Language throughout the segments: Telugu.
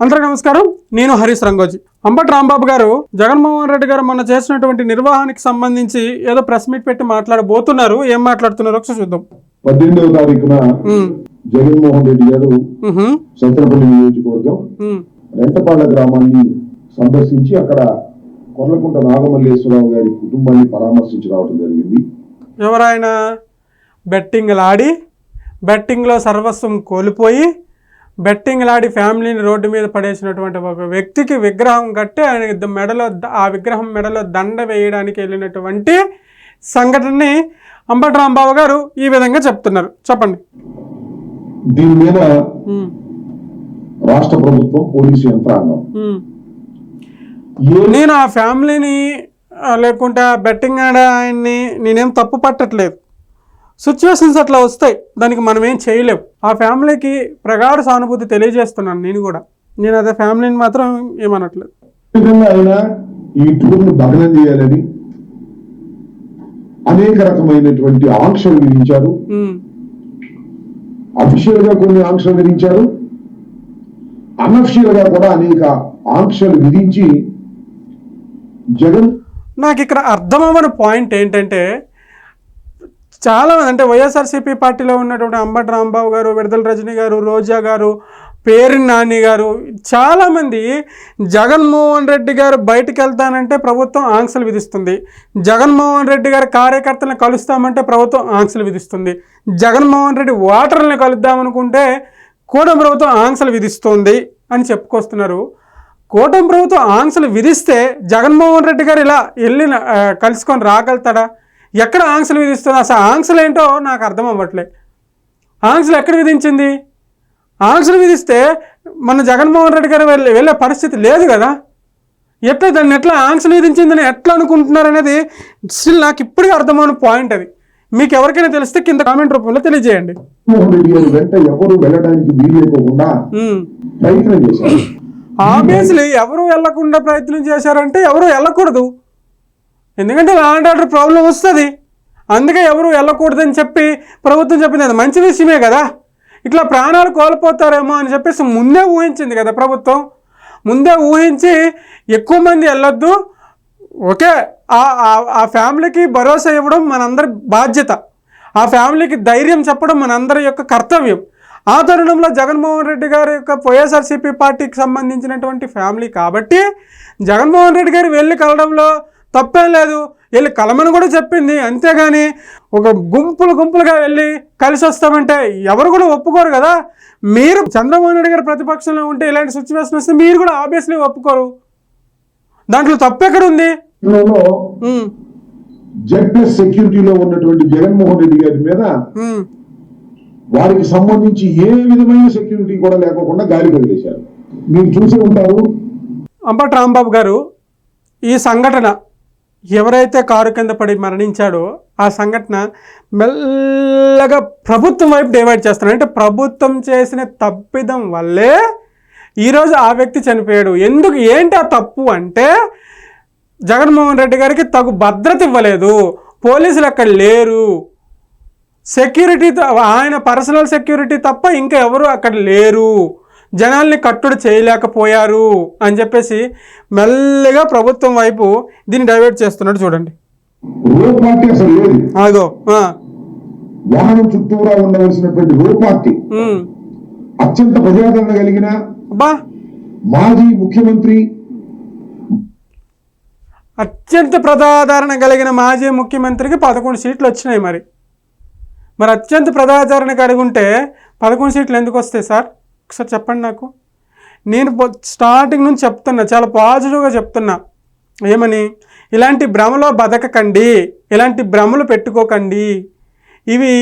అందరికీ నమస్కారం. నేను హరీష్ రంగోజీ. అంబటి రాంబాబు గారు జగన్మోహన్ రెడ్డి గారు మొన్న చేసినటువంటి నిర్వహణకి సంబంధించి ఏదో ప్రెస్ మీట్ పెట్టి మాట్లాడబోతున్నారు. ఏం మాట్లాడుతున్నారో ఒకసారి చూద్దాం. పద్దెనిమిదవ తారీఖున జగన్మోహన్ రెడ్డి గారు ఉహుం, సత్తనపల్లి నియోజకవర్గం రెంటపాళ్ళ గ్రామాన్ని సందర్శించి అక్కడ కొర్లకుంట నాగమల్లేశ్వరరావు గారి కుటుంబాన్ని పరామర్శించి రావడం జరిగింది. ఎవరైనా బెట్టింగ్లు ఆడి బెట్టింగ్లో సర్వస్వం కోల్పోయి బెట్టింగ్లు ఆడి ఫ్యామిలీని రోడ్డు మీద పడేసినటువంటి ఒక వ్యక్తికి విగ్రహం కట్టి ఆయన మెడలో ఆ విగ్రహం మెడలో దండ వేయడానికి వెళ్ళినటువంటి సంఘటనని అంబటి రాంబాబు గారు ఈ విధంగా చెప్తున్నారు. చెప్పండి. దీని మీద రాష్ట్ర ప్రభుత్వం పోలీసు యంత్రాంగం. నేను ఆ ఫ్యామిలీని లేకుంటే ఆ బెట్టింగ్ ఆడే ఆయన్ని నేనేం తప్పు పట్టట్లేదు. సిచ్యువేషన్స్ అట్లా వస్తాయి. దానికి మనం ఏం చేయలేం. ఆ ఫ్యామిలీకి ప్రగాఢ సానుభూతి తెలియజేస్తున్నాను నేను కూడా. నేను అదే ఫ్యామిలీని మాత్రం ఏమనట్లేదు. ఈ టూర్ను భగ్నం చేయాలని అనేక రకమైనటువంటి ఆంక్షలు విధించారు. అఫీషియల్గా కొన్ని ఆంక్షలు విధించారు. అనఫిషియల్గా కూడా అనేక ఆంక్షలు విధించి జగన్ నాకు ఇక్కడ అర్థమవ్వని పాయింట్ ఏంటంటే చాలా అంటే వైఎస్ఆర్సీపీ పార్టీలో ఉన్నటువంటి అంబటి రాంబాబు గారు విడుదల రజని గారు రోజా గారు పేరు నాని గారు చాలామంది జగన్మోహన్ రెడ్డి గారు బయటికి వెళ్తానంటే ప్రభుత్వం ఆంక్షలు విధిస్తుంది. జగన్మోహన్ రెడ్డి గారి కార్యకర్తలను కలుస్తామంటే ప్రభుత్వం ఆంక్షలు విధిస్తుంది. జగన్మోహన్ రెడ్డి ఓటర్లను కలుద్దామనుకుంటే కూటమి ప్రభుత్వం ఆంక్షలు విధిస్తుంది అని చెప్పుకొస్తున్నారు. కూటమి ప్రభుత్వం ఆంక్షలు విధిస్తే జగన్మోహన్ రెడ్డి గారు ఇలా వెళ్ళి కలుసుకొని రాగలుగుతాడా? ఎక్కడ ఆంక్షలు విధిస్తుంది అసలు ఆంక్షలు ఏంటో నాకు అర్థం అవ్వట్లే. ఆంక్షలు ఎక్కడ విధించింది? ఆంక్షలు విధిస్తే మన జగన్మోహన్ రెడ్డి గారు వెళ్ళే వెళ్ళే పరిస్థితి లేదు కదా. ఎట్లా దాన్ని ఎట్లా ఆంక్షలు విధించిందని ఎట్లా అనుకుంటున్నారు అనేది స్టిల్ నాకు ఇప్పటికీ అర్థమైన పాయింట్ అది. మీకు ఎవరికైనా తెలిస్తే కింద కామెంట్ రూపంలో తెలియజేయండి. ఆబ్వియస్లీ ఎవరు వెళ్ళకుండా ప్రయత్నం చేశారంటే ఎవరు వెళ్ళకూడదు. ఎందుకంటే లాండ్ ఆర్డర్ ప్రాబ్లం వస్తుంది. అందుకే ఎవరు వెళ్ళకూడదని చెప్పి ప్రభుత్వం చెప్పింది. అది మంచి విషయమే కదా. ఇట్లా ప్రాణాలు కోల్పోతారేమో అని చెప్పేసి ముందే ఊహించింది కదా ప్రభుత్వం. ముందే ఊహించి ఎక్కువ మంది వెళ్ళొద్దు. ఓకే ఆ- ఆ ఫ్యామిలీకి భరోసా ఇవ్వడం మనందరి బాధ్యత. ఆ ఫ్యామిలీకి ధైర్యం చెప్పడం మనందరి యొక్క కర్తవ్యం. ఆ తరుణంలో జగన్మోహన్ రెడ్డి గారి యొక్క వైఎస్ఆర్సీపీ పార్టీకి సంబంధించినటువంటి ఫ్యామిలీ కాబట్టి జగన్మోహన్ రెడ్డి గారు వెళ్ళి కలడంలో తప్పేం లేదు. వెళ్ళి కలమని కూడా చెప్పింది. అంతేగాని ఒక గుంపులు గుంపులుగా వెళ్ళి కలిసి వస్తామంటే ఎవరు కూడా ఒప్పుకోరు కదా. మీరు చంద్రబాబు నాయుడు గారు ప్రతిపక్షంలో ఉంటే ఇలాంటి సిచ్యువేషన్ వస్తే మీరు కూడా ఆబ్వియస్లీ ఒప్పుకోరు. దాంట్లో తప్పెక్కడ ఉంది ఇందులో ఉమ్, జెడ్ ప్లస్ సెక్యూరిటీలో ఉన్నటువంటి జగన్మోహన్ రెడ్డి గారి మీద వారికి సంబంధించి ఏ విధమైన సెక్యూరిటీ కూడా లేకోకుండా గాలి వదిలేశారు మీరు చూసే ఉంటారు. అంబటి రాంబాబు గారు ఈ సంఘటన ఎవరైతే కారు కింద పడి మరణించాడో ఆ సంఘటన మెల్లగా ప్రభుత్వం వైపు డైవర్ట్ చేస్తున్నారు అంటే ప్రభుత్వం చేసిన తప్పిదం వల్లే ఈరోజు ఆ వ్యక్తి చనిపోయాడు. ఎందుకు? ఏంటి ఆ తప్పు అంటే జగన్మోహన్ రెడ్డి గారికి తగు భద్రత ఇవ్వలేదు. పోలీసులు అక్కడ లేరు. సెక్యూరిటీ ఆయన పర్సనల్ సెక్యూరిటీ తప్ప ఇంకా ఎవరు అక్కడ లేరు. జనాల్ని కట్టుడు చేయలేకపోయారు అని చెప్పేసి మెల్లగా ప్రభుత్వం వైపు దీన్ని డైవర్ట్ చేస్తున్నాడు చూడండి. ఆ, వాహనం చుట్టూరా ఉండవలసినటువంటి రో పార్టీ. అత్యంత ప్రజాదరణ కలిగిన మాజీ ముఖ్యమంత్రి అత్యంత ప్రజాదరణ కలిగిన మాజీ ముఖ్యమంత్రికి పదకొండు సీట్లు వచ్చినాయి మరి. మరి అత్యంత ప్రజాదరణ కలిగి ఉంటే పదకొండు సీట్లు ఎందుకు వస్తాయి సార్? ఒకసారి చెప్పండి నాకు. నేను స్టార్టింగ్ నుంచి చెప్తున్నా చాలా పాజిటివ్గా చెప్తున్నా. ఏమని? ఇలాంటి భ్రమలో బతకకండి. ఇలాంటి భ్రమలు పెట్టుకోకండి. ఇవి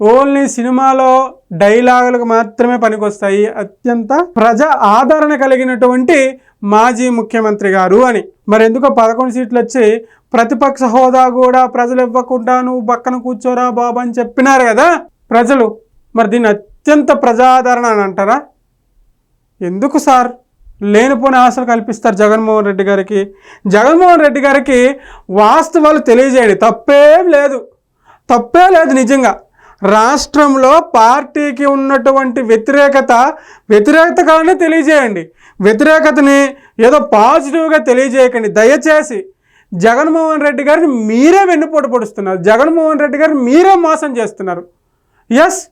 ఓన్లీ సినిమాలో డైలాగులకు మాత్రమే పనికొస్తాయి. అత్యంత ప్రజా ఆదరణ కలిగినటువంటి మాజీ ముఖ్యమంత్రి గారు అని. మరి ఎందుకో పదకొండు సీట్లు వచ్చి ప్రతిపక్ష హోదా కూడా ప్రజలు ఇవ్వకుండా నువ్వు పక్కన కూర్చోరా బాబు అని చెప్పినారు కదా ప్రజలు. మరి దీన్ని అత్యంత ప్రజాదరణ అని అంటారా? ఎందుకు సార్? లేనిపోని ఆశలు కల్పిస్తారు జగన్మోహన్ రెడ్డి గారికి. జగన్మోహన్ రెడ్డి గారికి వాస్తవాలు తెలియజేయండి. తప్పేం లేదు. తప్పే లేదు నిజంగా. రాష్ట్రంలో పార్టీకి ఉన్నటువంటి వ్యతిరేకత వ్యతిరేకతగానే తెలియజేయండి. వ్యతిరేకతని ఏదో పాజిటివ్గా తెలియజేయకండి. దయచేసి జగన్మోహన్ రెడ్డి గారిని మీరే వెన్నుపోటు పొడుస్తున్నారు. జగన్మోహన్ రెడ్డి గారిని మీరే మోసం చేస్తున్నారు. ఎస్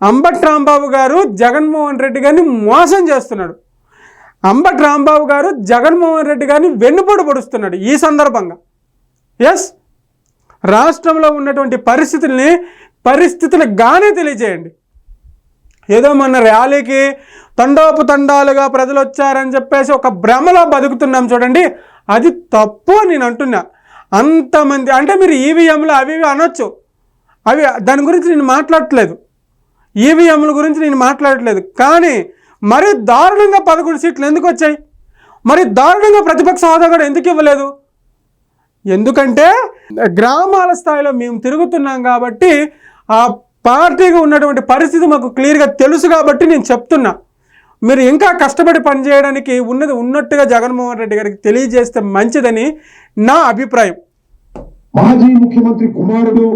అంబట్ రాంబాబు గారు జగన్మోహన్ రెడ్డి గారిని మోసం చేస్తున్నాడు. అంబట్ రాంబాబు గారు జగన్మోహన్ రెడ్డి గారిని వెన్నుపోటు పొడుస్తున్నాడు ఈ సందర్భంగా. ఎస్ రాష్ట్రంలో ఉన్నటువంటి పరిస్థితుల్ని పరిస్థితులుగానే తెలియజేయండి. ఏదో మన ర్యాలీకి తండోపు తండాలుగా ప్రజలు వచ్చారని చెప్పేసి ఒక భ్రమలో బతుకుతున్నాం చూడండి. అది తప్పు అని నేను అంటున్నా. అంతమంది అంటే మీరు ఈవీఎంలు అవి ఇవి అనొచ్చు. అవి దాని గురించి నేను మాట్లాడట్లేదు. ఈవీఎంల గురించి నేను మాట్లాడట్లేదు. కానీ మరి దారుణంగా పదకొండు సీట్లు ఎందుకు వచ్చాయి? మరి దారుణంగా ప్రతిపక్ష హోదా కూడా ఎందుకు ఇవ్వలేదు? ఎందుకంటే గ్రామాల స్థాయిలో మేము తిరుగుతున్నాం కాబట్టి ఆ పార్టీకి ఉన్నటువంటి పరిస్థితి మాకు క్లియర్గా తెలుసు కాబట్టి నేను చెప్తున్నా. మీరు ఇంకా కష్టపడి పనిచేయడానికి ఉన్నది ఉన్నట్టుగా జగన్మోహన్ రెడ్డి గారికి తెలియజేస్తే మంచిదని నా అభిప్రాయం. మాజీ ముఖ్యమంత్రి కుమారుడు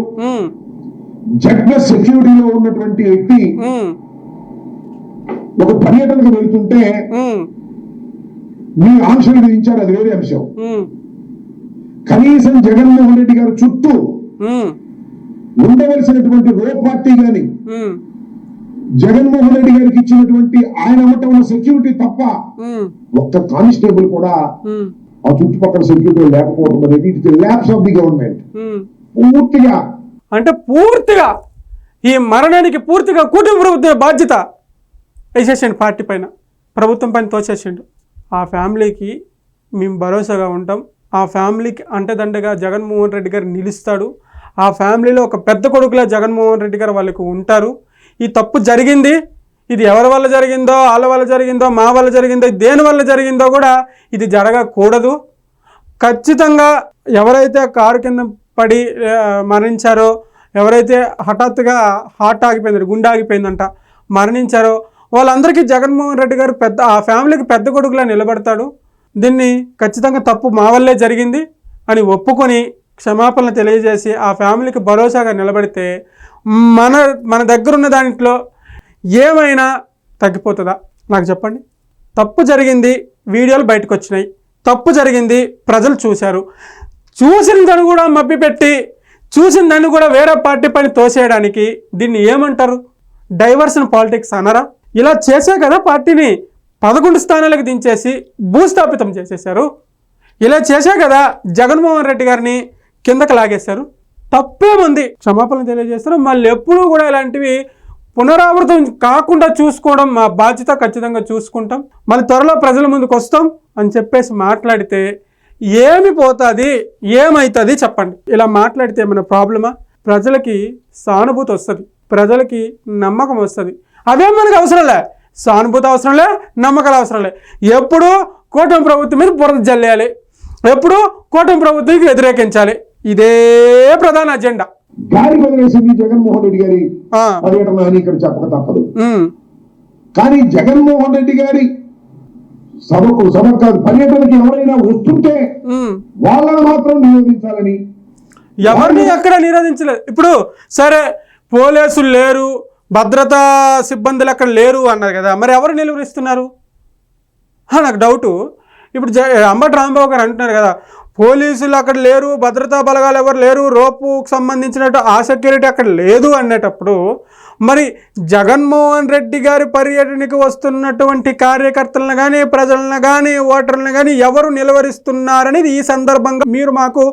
జగ్న సెక్యూరిటీలో ఉన్నటువంటి వ్యక్తి ఒక పర్యటనకు వెళ్తుంటే మీ ఆంక్షలు విధించారు అది వేరే అంశం. కనీసం జగన్మోహన్ రెడ్డి గారు చుట్టూ ఉండవలసినటువంటి రో పార్టీ గాని జగన్మోహన్ రెడ్డి గారికి ఇచ్చినటువంటి ఆయన అమ్మటం ఉన్న సెక్యూరిటీ తప్ప ఒక్క కానిస్టేబుల్ కూడా ఆ చుట్టుపక్కల సెక్యూరిటీ లేకపోవడం అనేది it labs of the government. పూర్తిగా అంటే పూర్తిగా ఈ మరణానికి పూర్తిగా కూటమి ప్రభుత్వ బాధ్యత వేసేసండి పార్టీ పైన. ప్రభుత్వం పైన తోచేసిండు ఆ ఫ్యామిలీకి మేము భరోసాగా ఉంటాం. ఆ ఫ్యామిలీకి అంటదండగా జగన్మోహన్ రెడ్డి గారు నిలుస్తాడు. ఆ ఫ్యామిలీలో ఒక పెద్ద కొడుకులా జగన్మోహన్ రెడ్డి గారు వాళ్ళకు ఉంటారు. ఈ తప్పు జరిగింది. ఇది ఎవరి వల్ల జరిగిందో వాళ్ళ వల్ల జరిగిందో మా వల్ల జరిగిందో దేని వల్ల జరిగిందో కూడా ఇది జరగకూడదు. ఖచ్చితంగా ఎవరైతే కారు కింద పడి మరణించారో ఎవరైతే హఠాత్తుగా హార్ట్ ఆగిపోయిందంట గుండె ఆగిపోయిందంట మరణించారో వాళ్ళందరికీ జగన్మోహన్ రెడ్డి గారు పెద్ద ఆ ఫ్యామిలీకి పెద్ద కొడుకులా నిలబడతాడు. దీన్ని ఖచ్చితంగా తప్పు మా వల్లే జరిగింది అని ఒప్పుకొని క్షమాపణలు తెలియజేసి ఆ ఫ్యామిలీకి భరోసాగా నిలబడితే మన మన దగ్గర ఉన్న దాంట్లో ఏమైనా తగ్గిపోతుందా? నాకు చెప్పండి. తప్పు జరిగింది వీడియోలు బయటకు వచ్చినాయి. తప్పు జరిగింది ప్రజలు చూశారు. చూసిన దాన్ని కూడా మభ్యపెట్టి చూసిన దాన్ని కూడా వేరే పార్టీ పని తోసేయడానికి దీన్ని ఏమంటారు? డైవర్షన్ పాలిటిక్స్ అనరా ఇలా చేసే కదా పార్టీని పదకొండు స్థానాలకు దించేసి భూస్థాపితం చేసేశారు. ఇలా చేసే కదా జగన్మోహన్ రెడ్డి గారిని కిందకు లాగేశారు. తప్పేముంది క్షమాపణ తెలియజేస్తారు. మళ్ళీ ఎప్పుడూ కూడా ఇలాంటివి పునరావృతం కాకుండా చూసుకోవడం మా బాధ్యత ఖచ్చితంగా చూసుకుంటాం. మళ్ళీ త్వరలో ప్రజల ముందుకు వస్తాం అని చెప్పేసి మాట్లాడితే ఏమి పోతుంది? ఏమవుతుంది చెప్పండి. ఇలా మాట్లాడితే ఏమైనా ప్రాబ్లమా? ప్రజలకి సానుభూతి వస్తుంది. ప్రజలకి నమ్మకం వస్తుంది. అవేం మనకు అవసరంలే? సానుభూతి అవసరంలే నమ్మకాలు అవసరంలే. ఎప్పుడు కూటమి ప్రభుత్వం మీద బురద జల్లేయాలి. ఎప్పుడు కూటమి ప్రభుత్వానికి వ్యతిరేకించాలి. ఇదే ప్రధాన అజెండా. గాలి వదిలేసింది జగన్మోహన్ రెడ్డి గారి పర్యటన అని ఇక్కడ చెప్పక తప్పదు. కానీ జగన్మోహన్ రెడ్డి గారి సభకు సభ కాదు పర్యటనకి ఎవరైనా వస్తుంటే. వాళ్ళని మాత్రం నిరోధించాలని. ఎవరిని ఎక్కడ నిరోధించలేదు ఇప్పుడు సరే పోలీసులు లేరు భద్రతా సిబ్బందులు అక్కడ లేరు అన్నారు కదా మరి ఎవరు నిలువరిస్తున్నారు? హా, నాకు డౌటు. ఇప్పుడు జ అంబటి రాంబాబు గారు అంటున్నారు కదా పోలీసులు అక్కడ లేరు భద్రతా బలగాలు ఎవరు లేరు రోపుకు సంబంధించినట్టు ఆ సెక్యూరిటీ అక్కడ లేదు అనేటప్పుడు మరి జగన్మోహన్ రెడ్డి గారి పర్యటనకు వస్తున్నటువంటి కార్యకర్తలను కానీ ప్రజలను కానీ ఓటర్లను కానీ ఎవరు నిలవరిస్తున్నారనేది ఈ సందర్భంగా మీరు మాకు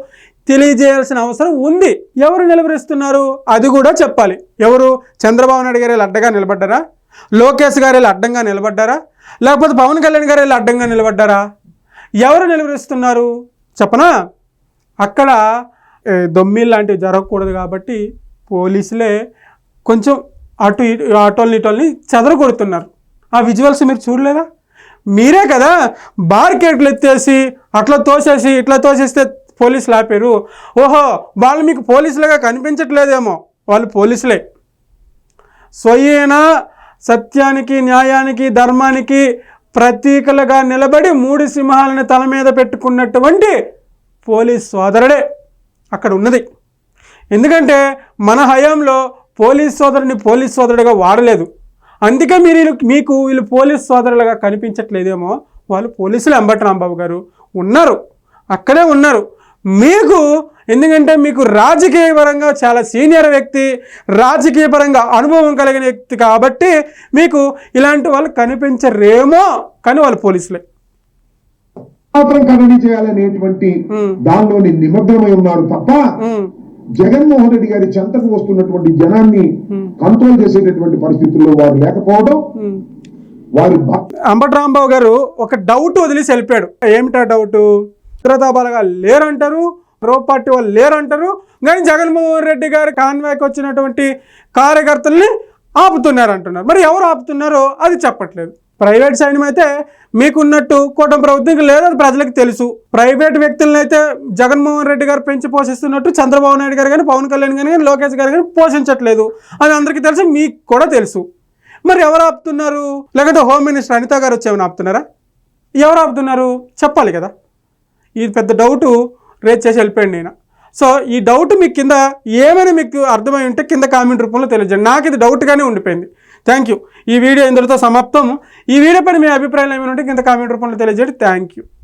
తెలియజేయాల్సిన అవసరం ఉంది. ఎవరు నిలవరిస్తున్నారు? అది కూడా చెప్పాలి. ఎవరు? చంద్రబాబు నాయుడు గారు అడ్డగా నిలబడ్డారా? లోకేష్ గారు అడ్డంగా నిలబడ్డారా? లేకపోతే పవన్ కళ్యాణ్ గారు వీళ్ళు అడ్డంగా నిలబడ్డారా? ఎవరు నిలవరిస్తున్నారు? చెప్పనా? అక్కడ దొమ్మిల్ లాంటివి జరగకూడదు కాబట్టి పోలీసులే కొంచెం అటు ఇటు అటోల్ని ఇటోల్ని చెదరగొడుతున్నారు. ఆ విజువల్స్ మీరు చూడలేదా? మీరే కదా బార్కెట్లు ఎత్తేసి అట్లా తోసేసి ఇట్లా తోసేస్తే పోలీసులు ఆపారు. ఓహో వాళ్ళు మీకు పోలీసులుగా కనిపించట్లేదేమో. వాళ్ళు పోలీసులే. స్వయైన సత్యానికి న్యాయానికి ధర్మానికి ప్రతీకలుగా నిలబడి మూడు సింహాలను తల మీద పెట్టుకున్నటువంటి పోలీస్ సోదరుడే అక్కడ ఉన్నది. ఎందుకంటే మన హయాంలో పోలీస్ సోదరుని పోలీస్ సోదరుడిగా వాడలేదు. అందుకే మీరు వీళ్ళు- మీకు వీళ్ళు పోలీస్ సోదరులుగా కనిపించట్లేదేమో. వాళ్ళు పోలీసులు అంబటి రాంబాబు గారు ఉన్నారు. అక్కడే ఉన్నారు. మీకు ఎందుకంటే మీకు రాజకీయ పరంగా చాలా సీనియర్ వ్యక్తి రాజకీయ పరంగా అనుభవం కలిగిన వ్యక్తి కాబట్టి మీకు ఇలాంటి వాళ్ళు కనిపించరేమో కానీ వాళ్ళు పోలీసులే. మాత్రం కన్నడి చేయాలనేటువంటి దానిలోని నిమగ్నమై ఉన్నారు తప్ప జగన్మోహన్ రెడ్డి గారి చెంతకు వస్తున్నటువంటి జనాన్ని కంట్రోల్ చేసేటటువంటి పరిస్థితుల్లో వారు లేకపోవడం. వారి అంబటి రాంబాబు గారు ఒక డౌట్ వదిలేసి వెళ్ళిపోయాడు. ఏమిటా డౌట్? భద్రతా బలగా లేరంటారు ప్రో పార్టీ వాళ్ళు లేరంటారు. కానీ జగన్మోహన్ రెడ్డి గారి కాన్వాయ్కి వచ్చినటువంటి కార్యకర్తల్ని ఆపుతున్నారు అంటున్నారు మరి ఎవరు ఆపుతున్నారో అది చెప్పట్లేదు. ప్రైవేట్ సైన్యం అయితే మీకున్నట్టు కూటమి ప్రభుత్వం లేదని ప్రజలకు తెలుసు. ప్రైవేట్ వ్యక్తులను అయితే జగన్మోహన్ రెడ్డి గారు పెంచి పోషిస్తున్నట్టు చంద్రబాబు నాయుడు గారు కానీ పవన్ కళ్యాణ్ గారు కానీ లోకేష్ గారు కానీ పోషించట్లేదు. అది అందరికీ తెలుసు మీకు కూడా తెలుసు. మరి ఎవరు ఆపుతున్నారు? లేకపోతే హోమ్ మినిస్టర్ అనిత గారు వచ్చేమని ఆపుతున్నారా? ఎవరు ఆపుతున్నారు? చెప్పాలి కదా. ఇది పెద్ద డౌటు. రేజ్ చేసి వెళ్ళిపోయాడు నేను. సో ఈ డౌట్ మీకు కింద ఏమైనా మీకు అర్థమై ఉంటే కింద కామెంట్ రూపంలో తెలియజేయండి. నాకు ఇది డౌట్గానే ఉండిపోయింది. థ్యాంక్ యూ ఈ వీడియో ఇందులో సమాప్తం. ఈ వీడియో పైన మీ అభిప్రాయాలు ఏమైనా ఉంటే కింద కామెంట్ రూపంలో తెలియజేయండి. Thank you